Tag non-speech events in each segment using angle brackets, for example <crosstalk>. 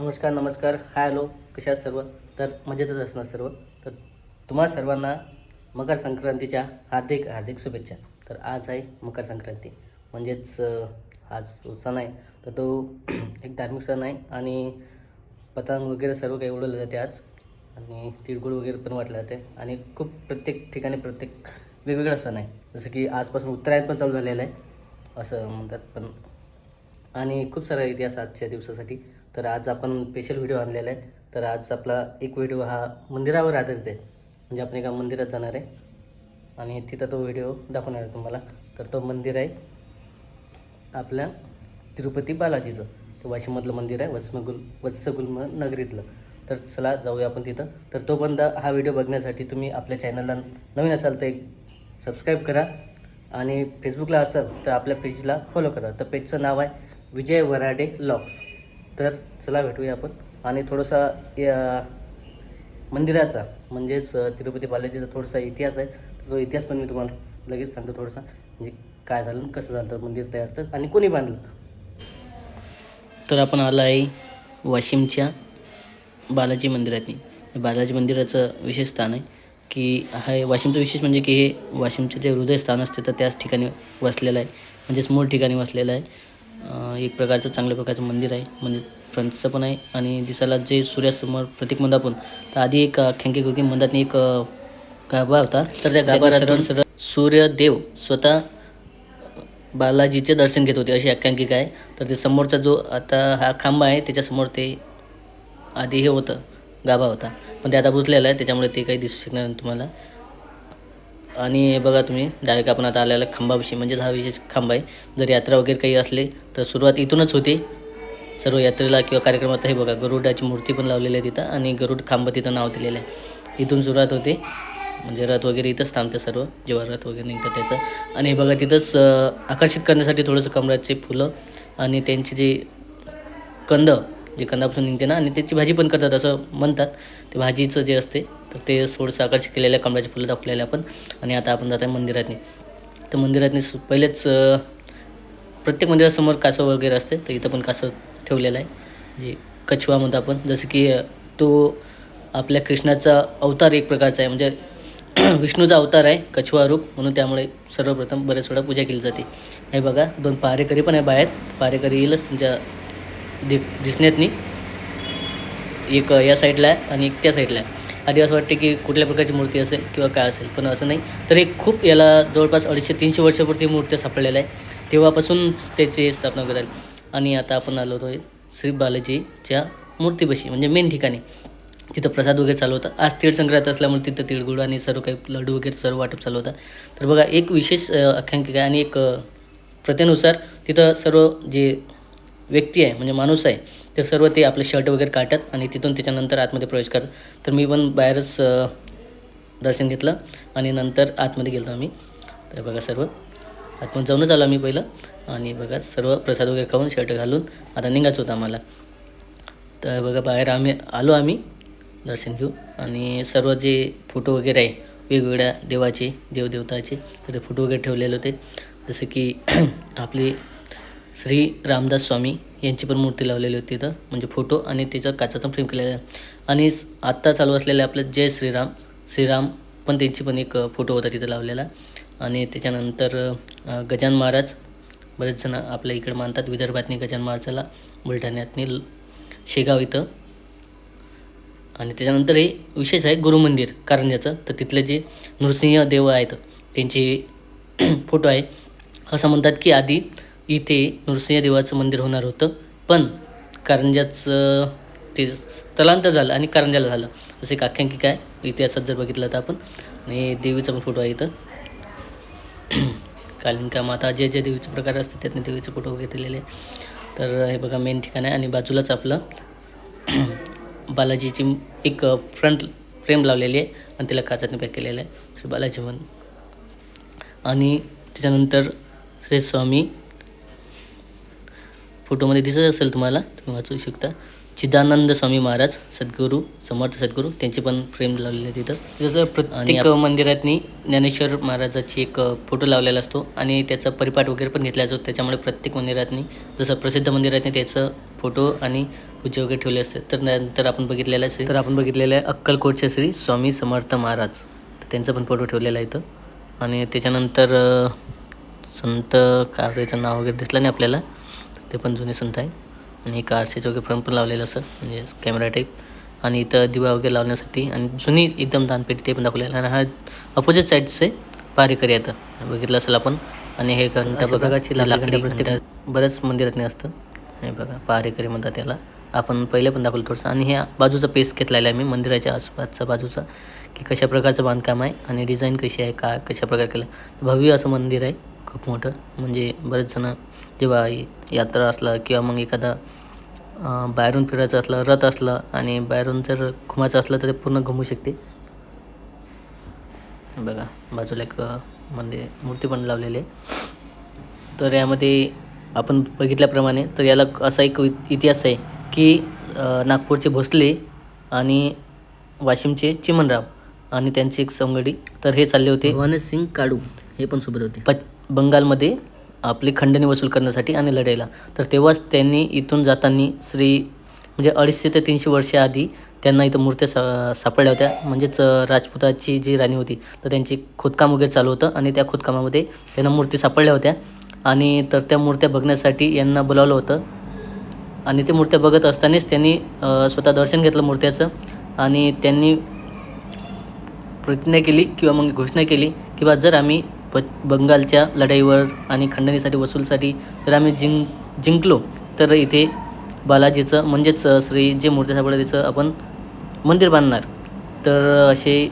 नमस्कार नमस्कार. Hi hello. कशा सर्व? तर मजेतच असणार सर्व. तर तुम्हा सर्वांना मकर संक्रांतीच्या हार्दिक हार्दिक शुभेच्छा. तर आज आहे मकर संक्रांती. म्हणजेच आज सण आहे तर तो <clears throat> एक धार्मिक सण आहे आणि पतंग वगैरे सर्व काही उडवलं जाते आज. आणि तिळगुळ वगैरे पण वाटलं जाते. आणि खूप प्रत्येक ठिकाणी प्रत्येक वेगवेगळा सण आहे. जसं की आजपासून उत्तरायण पण चालू झालेलं आहे. असं म्हणतात पण आणि खूप सारा इतिहास आजच्या दिवसासाठी. तर आज आपण स्पेशल व्हिडिओ आणलेला आहे. तर आज आपला एक व्हिडिओ हा मंदिरावर आधारित आहे. म्हणजे आपण एका मंदिरात जाणार आहे. आणि तिथं तो व्हिडिओ दाखवणार आहे तुम्हाला. तर तो मंदिर आहे आपल्या तिरुपती बालाजीचं. ते वाशिममधलं मंदिर आहे वत्सगुल वत्सगुल्म नगरीतलं. तर चला जाऊया आपण तिथं. तर तोपर्यंत हा व्हिडिओ बघण्यासाठी तुम्ही आपल्या चॅनलला नवीन असाल तर एक सबस्क्राईब करा. आणि फेसबुकला असाल तर आपल्या पेजला फॉलो करा. तर पेजचं नाव आहे विजय वराडे लॉक्स. तर चला भेटूया आपण. आणि थोडंसा या मंदिराचा म्हणजेच तिरुपती बालाजीचा थोडासा इतिहास आहे. तो इतिहास पण मी तुम्हाला लगेच सांगतो थोडासा. म्हणजे काय झालं कसं झालं मंदिर तयार तर आणि कोणी बांधलं. तर आपण आला आहे वाशिमच्या बालाजी मंदिरातनी. बालाजी मंदिराचं विशेष स्थान आहे की हा हे वाशिमचं विशेष म्हणजे की हे वाशिमचे जे हृदयस्थान असते तर त्याच ठिकाणी वसलेलं आहे. म्हणजेच मूळ ठिकाणी वसलेलं आहे. एक प्रकारचं चांगल्या प्रकारचं मंदिर आहे. म्हणजे फ्रंटचं पण आहे आणि दिसायला जे सूर्यासमोर प्रतीक आपण तर आधी एक खेंके गोकी म्हणतात एक गाभा होता. तर त्या गाभाऱ्यातून सरळ सूर्यदेव स्वतः बालाजीचे दर्शन घेत होते अशी आख्यायिका आहे. तर ते समोरचा जो आता हा खांबा आहे त्याच्यासमोर ते आधी हे होतं गाभा होता. पण ते आता बुजलेलं आहे त्याच्यामुळे ते काही दिसू शकणार नाही तुम्हाला. आणि बघा तुम्ही डायरेक्ट आपण आता आलेला खांबाविषयी म्हणजेच हा विशेष खांब आहे. जर यात्रा वगैरे काही असले तर सुरुवात इथूनच होते. सर्व यात्रेला किंवा कार्यक्रमात हे बघा गरुडाची मूर्ती पण लावलेली आहे तिथं आणि गरुड खांब तिथं नाव दिलेलं आहे. इथून सुरुवात होते. म्हणजे रथ वगैरे इथंच थांबते सर्व जेव्हा रथ वगैरे निघतं त्याचं. आणि बघा तिथंच आकर्षित करण्यासाठी थोडंसं कमळाचे फुलं आणि त्यांची जी कंद जे कंदापासून निघते ना आणि त्याची भाजी पण करतात असं म्हणतात. ते भाजीचं जे असते तर ते थोडंसं आकर्षित केलेलं आहे कमळाची फुलं दाखवलेले आपण. आणि आता आपण जात आहे मंदिरातनी. तर मंदिरातनी पहिलेच प्रत्येक मंदिरासमोर कासव वगैरे असते. तर इथं पण कासव ठेवलेलं आहे. जे कछवा म्हणतो आपण जसं की तो आपल्या कृष्णाचा अवतार एक प्रकारचा आहे. म्हणजे <clears throat> विष्णूचा अवतार आहे कछवा रूप. म्हणून त्यामुळे सर्वप्रथम बरेच वेळा पूजा केली जाते. हे बघा दोन पारेकरी पण आहे बाहेर. पारेकरी येईलच तुमच्या दि दिसण्यातनी. एक या साईडला आहे आणि एक त्या साईडला आहे. आधी असं वाटते की कुठल्या प्रकारची मूर्ती असेल किंवा काय असेल पण असं नाही. तर हे खूप याला जवळपास अडीचशे तीनशे वर्षापूर्वी मूर्त्या सापडलेल्या आहे. तेव्हापासून त्याची स्थापना करायला आणि आता आपण आलो होतो श्री बालाजीच्या मूर्तीपाशी म्हणजे मेन ठिकाणी. तिथं प्रसाद वगैरे चालू होता. आज तीळ संग्रहात असल्यामुळे तिथं तिळगुळ आणि सर्व काही लडू वगैरे सर्व वाटप चालू होता. तर बघा एक विशेष आख्यांकिका आणि एक प्रथेनुसार तिथं सर्व जे व्यक्ती आहे म्हणजे माणूस आहे ते सर्व ते आपले शर्ट वगैरे काढतात आणि तिथून त्याच्यानंतर आतमध्ये प्रवेश करतात. तर मी पण बाहेरच दर्शन घेतलं आणि नंतर आतमध्ये गेलो आम्ही. तर बघा सर्व आतमध्ये जाऊनच आलो आम्ही पहिलं. आणि बघा सर्व प्रसाद वगैरे खाऊन शर्ट घालून आता निघायचं होतं आम्हाला. तर बघा बाहेर आम्ही आलो आम्ही दर्शन घेऊ आणि सर्व जे फोटो वगैरे आहे वेगवेगळ्या देवाचे देवदेवताचे तर ते फोटो वगैरे ठेवलेले होते. जसं की <clears throat> आपली श्री रामदास स्वामी यांची पण मूर्ती लावलेली होती तिथं म्हणजे फोटो आणि त्याचं काचाचं फ्रेम केलेलं आहे. आणि आत्ता चालू असलेले आपलं जय श्रीराम. श्रीराम पण त्यांची पण एक फोटो होता तिथं लावलेला. आणि त्याच्यानंतर गजान महाराज बरेच जण आपल्या इकडे मानतात विदर्भातनी गजान महाराजाला बुलढाण्यातनी शेगाव इथं. आणि त्याच्यानंतर हे विशेष आहे गुरुमंदिर कारंजाचं तर तिथले जे नृसिंह देव आहेत त्यांचे <clears throat> फोटो आहे. असं म्हणतात की आधी इथे नृसिंह देवाचं मंदिर होणार होतं. पण कारंजाचं ते स्थलांतर झालं आणि कारंजाला झालं. असं एक आख्यांकिका आहे इतिहासात जर बघितलं तर आपण. आणि देवीचा पण फोटो आहे इथं. <clears throat> कालिंका माता जे जे देवीचे प्रकार असतात त्यातनं देवीचे फोटो घेतलेले. आहे. तर हे बघा मेन ठिकाण आहे. आणि बाजूलाच आपलं <clears throat> बालाजीची एक फ्रंट फ्रेम लावलेली आहे. आणि तिला काचाने पॅक केलेलं आहे. श्री बालाजी म्हणून. आणि त्याच्यानंतर श्री स्वामी फोटोमध्ये दिसत असेल तुम्हाला तुम्ही वाचू शकता. चिदानंद स्वामी महाराज सद्गुरू समर्थ सद्गुरू त्यांचे पण फ्रेम लावलेले तिथं. जसं प्रत्येक मंदिरातनी ज्ञानेश्वर महाराजाची एक फोटो लावलेला असतो आणि त्याचा परिपाठ वगैरे पण घेतला जातो. त्याच्यामुळे प्रत्येक मंदिरातनी जसं प्रसिद्ध मंदिरातनी त्याचं फोटो आणि पूजा वगैरे ठेवले असते. तर नंतर आपण बघितलेलं आहे तर आपण बघितलेलं आहे अक्कलकोटचे श्री स्वामी समर्थ महाराज. तर त्यांचा पण फोटो ठेवलेला आहे इथं. आणि त्याच्यानंतर संत काय त्याचं नाव वगैरे दिसलं नाही आपल्याला. ते पण जुने संत आहे. आणि एक आरशाचं वगैरे फ्रेम पण लावलेलं असं म्हणजे कॅमेरा टाईप आणि इथं दिवा वगैरे लावण्यासाठी आणि जुनी एकदम दानपेटी ते पण दाखवलेलं आणि हा अपोजिट साईडचं आहे पारेकरी आता. बघितलं असेल आपण. आणि हे घंटा प्रकारची लाकडी प्रत्येक बऱ्याच मंदिरात नाही असतं. हे बघा पारेकरी म्हणतात त्याला. आपण पहिले पण दाखवलं थोडंसं. आणि ह्या बाजूचा पेस घेतलेला आहे मी मंदिराच्या आसपासचा बाजूचा की कशा प्रकारचं बांधकाम आहे आणि डिझाईन कशी आहे काय कशा प्रकारे केलं. भव्य असं मंदिर आहे. खूप मोठं. म्हणजे बरेच जणं जेव्हा यात्रा असला किंवा मग एखादा बाहेरून फिरायचं असलं रथ असलं आणि बाहेरून जर घुमायचं असलं तर ते पूर्ण घुमू शकते. बघा बाजूला एक मंदिर मूर्ती पण लावलेली आहे. तर यामध्ये आपण बघितल्याप्रमाणे तर याला असा एक इतिहास आहे की नागपूरचे भोसले आणि वाशिमचे चिमनराव आणि त्यांची एक संगडी. तर हे चालले होते भवानीसिंग काडू हे पण सोबत होते. प बंगालमध्ये आपली खंडणी वसूल करण्यासाठी आणि लढायला. तर तेव्हाच त्यांनी इथून जाताना श्री म्हणजे अडीचशे ते तीनशे वर्षाआधी त्यांना इथं मूर्त्या सा सापडल्या होत्या. म्हणजेच राजपुताची जी राणी होती तर त्यांची खोदकाम वगैरे चालू होतं आणि त्या खोदकामामध्ये त्यांना मूर्ती सापडल्या होत्या. आणि तर त्या मूर्त्या बघण्यासाठी यांना बोलावलं होतं. आणि ते मूर्त्या बघत असतानाच त्यांनी स्वतः दर्शन घेतलं मूर्त्याचं. आणि त्यांनी प्रतिज्ञा केली किंवा मग घोषणा केली की बा जर आम्ही प बंगालच्या लढाईवर आणि खंडणीसाठी वसूलसाठी जर आम्ही जिंक जिंकलो तर इथे बालाजीचं म्हणजेच श्री जे मूर्ती सापडलं त्याचं आपण मंदिर बांधणार. तर असे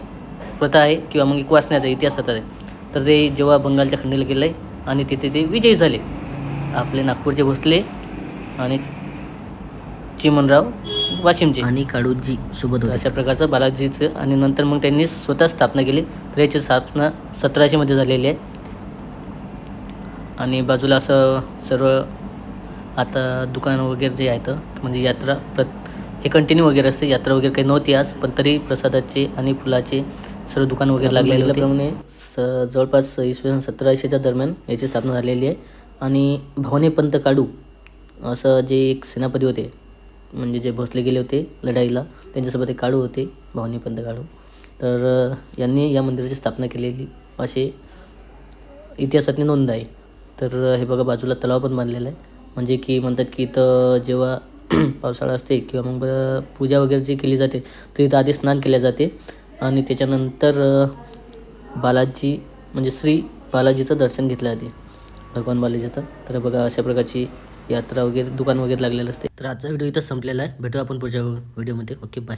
प्रथा आहे किंवा मग एक वाचण्याचा इतिहासात आहे. तर ते जेव्हा बंगालच्या खंडीला गेलं आहे आणि तिथे ते विजयी झाले. आपले नागपूरचे भोसले आणि चिमनराव वाशिमचे. आणि काळूजी सोबत अशा प्रकारचं बालाजीचं आणि नंतर मग त्यांनी स्वतः स्थापना केली. तर याची स्थापना सतराशेमध्ये झालेली आहे. आणि बाजूला असं सर्व आता दुकान वगैरे जे आहेत म्हणजे यात्रा प्रत हे कंटिन्यू वगैरे असते. यात्रा वगैरे काही नव्हती आज पण तरी प्रसादाचे आणि फुलाचे सर्व दुकान वगैरे लागलेले होते. स जवळपास इसवी सन सतराशेच्या दरम्यान याची स्थापना झालेली आहे. आणि भवानीपंत काडू असं जे एक सेनापती होते म्हणजे जे भोसले गेले होते लढाईला त्यांच्यासोबत एक काळू होते भवानीपंत काळू. तर यांनी या मंदिराची स्थापना केलेली. असे इतिहासातली नोंद आहे. तर हे बघा बाजूला तलाव पण बांधलेला आहे. म्हणजे की म्हणतात की इथं जेव्हा <clears throat> पावसाळा असते किंवा मग पूजा वगैरे जी केली जाते तर इथं आधी स्नान केले जाते. आणि त्याच्यानंतर बालाजी म्हणजे श्री बालाजीचं दर्शन घेतलं जाते. भगवान बालाजीचं. तर बघा अशा प्रकारची यात्रा वगैरे दुकान वगैरे लागलेलं असते. तर आजचा व्हिडिओ इथं संपलेला आहे. भेटू आपण पुढच्या व्हिडिओमध्ये. Okay bye